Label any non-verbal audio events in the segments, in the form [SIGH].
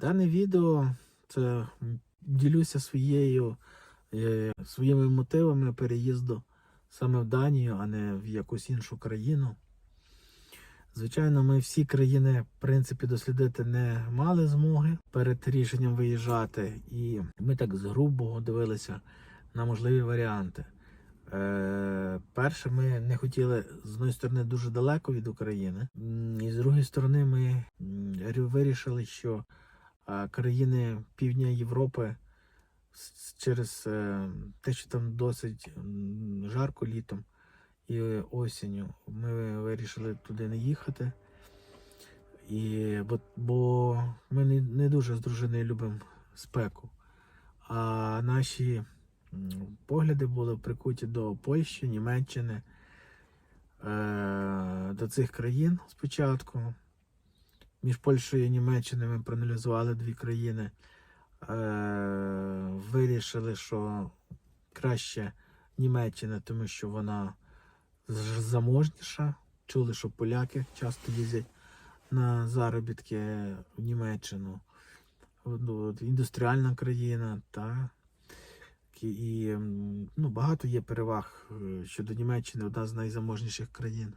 Дане відео це ділюся своєю, е, своїми мотивами переїзду саме в Данію, а не в якусь іншу країну. Звичайно, ми всі країни, в принципі, дослідити не мали змоги перед рішенням виїжджати, і ми так з грубого дивилися на можливі варіанти. Е, перше, ми не хотіли з однієї сторони дуже далеко від України, і з другої сторони, ми вирішили, що країни Півдня Європи через е, те, що там досить жарко літом і осінню, ми вирішили туди не їхати. І, бо, бо ми не, не дуже з дружиною любимо спеку. А наші погляди були прикуті до Польщі, Німеччини, е, до цих країн спочатку. Між Польщею і Німеччиною ми проаналізували дві країни. Е, вирішили, що краще Німеччина, тому що вона заможніша. Чули, що поляки часто їздять на заробітки в Німеччину. Ну, індустріальна країна, та і ну, багато є переваг е, щодо Німеччини, одна з найзаможніших країн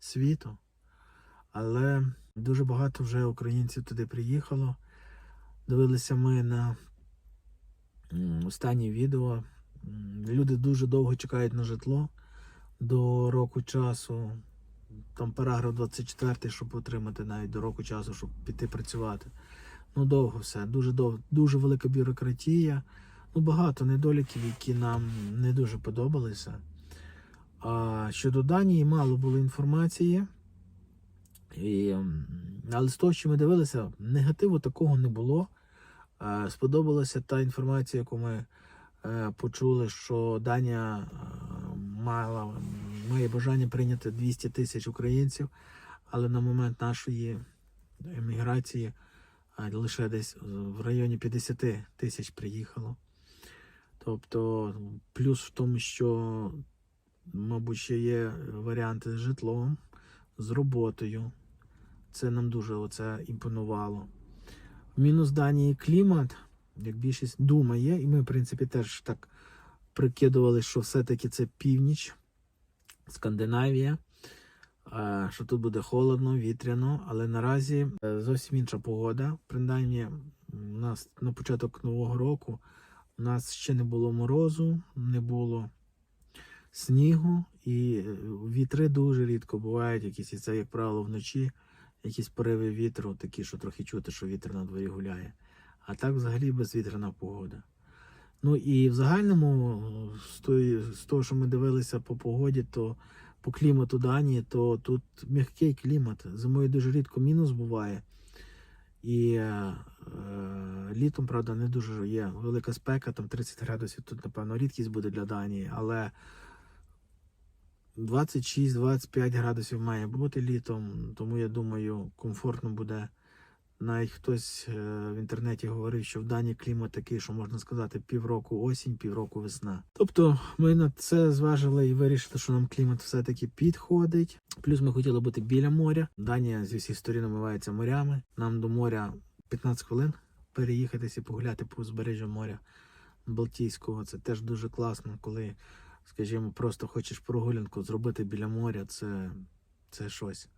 світу. Але дуже багато вже українців туди приїхало. Дивилися ми на м, останні відео. Люди дуже довго чекають на житло до року часу. Там параграф 24, щоб отримати навіть до року часу, щоб піти працювати. Ну, довго все, дуже довго, дуже велика бюрократія. Ну, багато недоліків, які нам не дуже подобалися. А щодо Данії, мало було інформації. І, але з того, що ми дивилися, негативу такого не було. Е, Сподобалася та інформація, яку ми е, почули, що Данія е, мала, має бажання прийняти 200 тисяч українців, але на момент нашої еміграції лише десь в районі 50 тисяч приїхало. Тобто, плюс в тому, що, мабуть, ще є варіанти з житлом, з роботою. Це нам дуже оце імпонувало. Мінус Данії клімат, як більшість думає, і ми, в принципі, теж так прикидували, що все-таки це північ, Скандинавія, що тут буде холодно, вітряно, але наразі е, зовсім інша погода. Принаймні, у нас на початок нового року у нас ще не було морозу, не було снігу, і е, вітри дуже рідко бувають, якісь і це, як правило, вночі, якісь пориви вітру, такі, що трохи чути, що вітер на дворі гуляє. А так взагалі безвітряна погода. Ну і в загальному, з, того, що ми дивилися по погоді, то по клімату Данії, то тут м'який клімат. Зимою дуже рідко мінус буває. І е, е, літом, правда, не дуже є велика спека, там 30 градусів, тут, напевно, рідкість буде для Данії, але 26-25 градусів має бути літом, тому я думаю, комфортно буде. Навіть хтось е, в інтернеті говорив, що в Данії клімат такий, що можна сказати, півроку осінь, півроку весна. Тобто ми на це зважили і вирішили, що нам клімат все-таки підходить. Плюс ми хотіли бути біля моря. Данія зі всіх сторін омивається морями. Нам до моря 15 хвилин переїхатися погуляти по узбережжю моря Балтійського. Це теж дуже класно, коли, скажімо, просто хочеш прогулянку зробити біля моря. Це, це щось.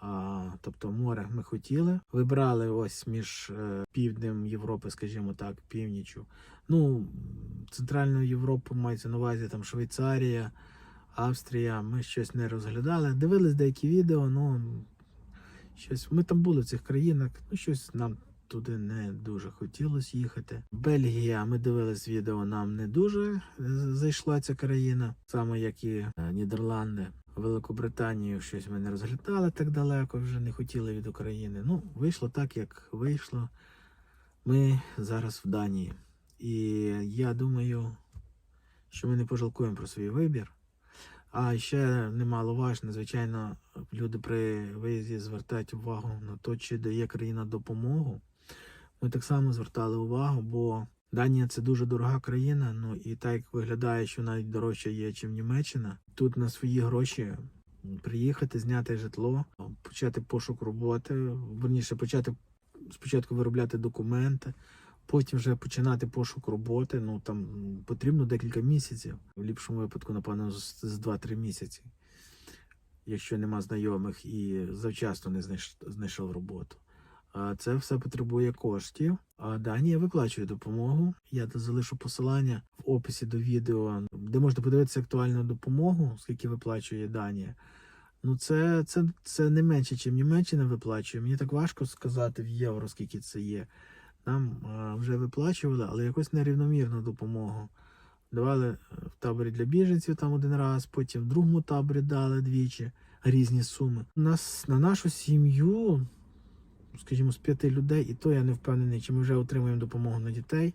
А, тобто море ми хотіли. Вибрали ось між е, півднем Європи, скажімо так, північю. Ну, Центральну Європу мається на увазі там Швейцарія, Австрія. Ми щось не розглядали. Дивились деякі відео, ну щось. Ми там були в цих країнах, ну щось нам туди не дуже хотілося їхати. Бельгія, ми дивились відео, нам не дуже е, зайшла ця країна, саме як і е, Нідерланди. Великобританію щось ми не розглядали так далеко, вже не хотіли від України. Ну, вийшло так, як вийшло. Ми зараз в Данії. І я думаю, що ми не пожалкуємо про свій вибір. А ще немаловажно, звичайно, люди при виїзді звертають увагу на те, чи дає країна допомогу. Ми так само звертали увагу, бо Данія це дуже дорога країна. Ну і так виглядає, що навіть дорожче є, ніж Німеччина. Тут на свої гроші приїхати, зняти житло, почати пошук роботи, верніше почати спочатку виробляти документи, потім вже починати пошук роботи. Ну там потрібно декілька місяців. В ліпшому випадку, напевно, з, з 2-3 місяці. Якщо нема знайомих і завчасно не знайш- знайшов роботу. Це все потребує коштів. Данія виплачує допомогу. Я залишу посилання в описі до відео, де можна подивитися актуальну допомогу, скільки виплачує Данія. Ну, це, це, це не менше, ніж Німеччина виплачує. Мені так важко сказати в євро, скільки це є. Нам вже виплачували, але якось нерівномірну допомогу. Давали е, в таборі для біженців там один раз, потім в другому таборі дали двічі різні суми. У нас на нашу сім'ю, скажімо, з п'яти людей, і то я не впевнений, чи ми вже отримуємо допомогу на дітей.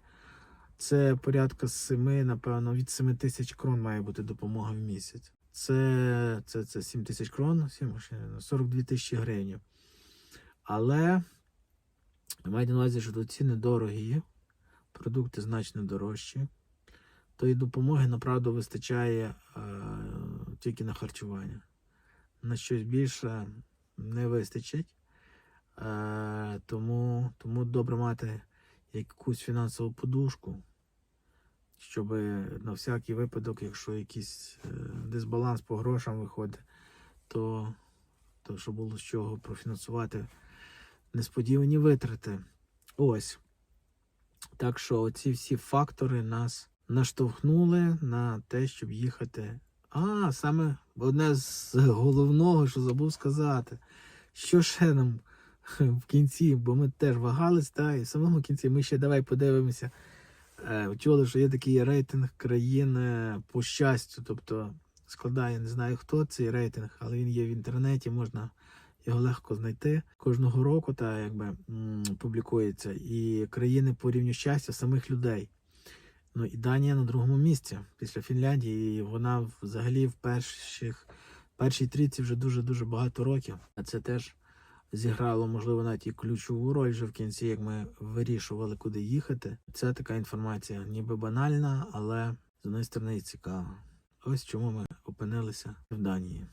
Це порядка семи, напевно, від 7 тисяч крон має бути допомога в місяць. Це, це, це 7 тисяч крон, 7, 42 тисячі гривень. Але майте на увазі, що тут ціни дорогі, продукти значно дорожчі. Тої допомоги, направду, вистачає е, тільки на харчування. На щось більше не вистачить. Е, тому, тому добре мати якусь фінансову подушку, щоб на всякий випадок, якщо якийсь е, дисбаланс по грошам виходить, то, то щоб було з чого профінансувати несподівані витрати. Ось. Так що оці всі фактори нас наштовхнули на те, щоб їхати. А, саме одне з головного, що забув сказати. Що ще нам [LAUGHS] в кінці, бо ми теж вагались, та, і в самому кінці ми ще давай подивимося. Е, Чули, що є такий рейтинг країн е, по щастю. Тобто складає, не знаю хто цей рейтинг, але він є в інтернеті, можна його легко знайти. Кожного року та якби публікується. І країни по рівню щастя самих людей. Ну і Данія на другому місці після Фінляндії. І вона взагалі в перших, першій трійці вже дуже-дуже багато років. А це теж зіграло, можливо, навіть і ключову роль вже в кінці, як ми вирішували, куди їхати. Це така інформація, ніби банальна, але з однієї сторони цікава. Ось чому ми опинилися в Данії.